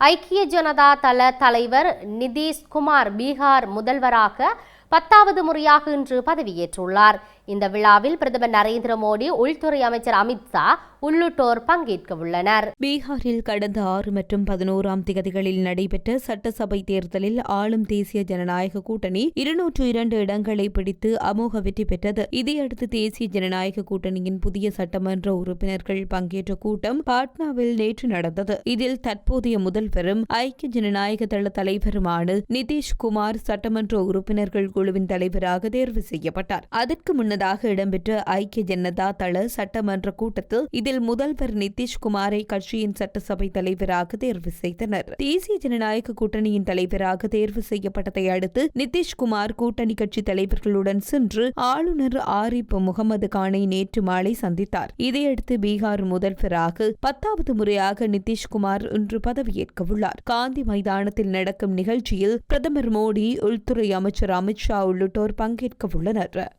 ஐக்கிய ஜனதா தள தலைவர் நிதிஷ்குமார் பீகார் முதல்வராக பத்தாவது முறையாக இன்று பதவியேற்றுள்ளார். இந்த விழாவில் பிரதமர் நரேந்திர மோடி உள்துறை அமைச்சர் அமித்ஷா உள்ளிட்டோர் பங்கேற்க உள்ளனர். பீகாரில் கடந்த ஆறு மற்றும் பதினோராம் திகதிகளில் நடைபெற்ற சட்டசபை தேர்தலில் ஆளும் தேசிய ஜனநாயக கூட்டணி இருநூற்று இரண்டு இடங்களை பிடித்து அமோக வெற்றி பெற்றது. இதையடுத்து தேசிய ஜனநாயக கூட்டணியின் புதிய சட்டமன்ற உறுப்பினர்கள் பங்கேற்ற கூட்டம் பாட்னாவில் நேற்று நடந்தது. இதில் தற்போதைய முதல்வரும் ஐக்கிய ஜனநாயக தள தலைவருமான நிதிஷ்குமார் சட்டமன்ற உறுப்பினர்கள் குழுவின் தலைவராக தேர்வு செய்யப்பட்டார். அதற்கு முன்னதாக இடம்பெற்ற ஐக்கிய ஜனதா தள சட்டமன்ற கூட்டத்தில் இதில் முதல்வர் நிதிஷ்குமாரை கட்சியின் சட்டசபை தலைவராக தேர்வு செய்தனர். தேசிய ஜனநாயக கூட்டணியின் தலைவராக தேர்வு செய்யப்பட்டதை அடுத்து நிதிஷ்குமார் கூட்டணி கட்சி தலைவர்களுடன் சென்று ஆளுநர் ஆரிப் முகமது கானை நேற்று மாலை சந்தித்தார். இதையடுத்து பீகார் முதல்வராக பத்தாவது முறையாக நிதிஷ்குமார் இன்று பதவியேற்க உள்ளார். காந்தி மைதானத்தில் நடக்கும் நிகழ்ச்சியில் பிரதமர் மோடி உள்துறை அமைச்சர் அமித்ஷா உள்ளிட்டோர் பங்கேற்க உள்ளனர்.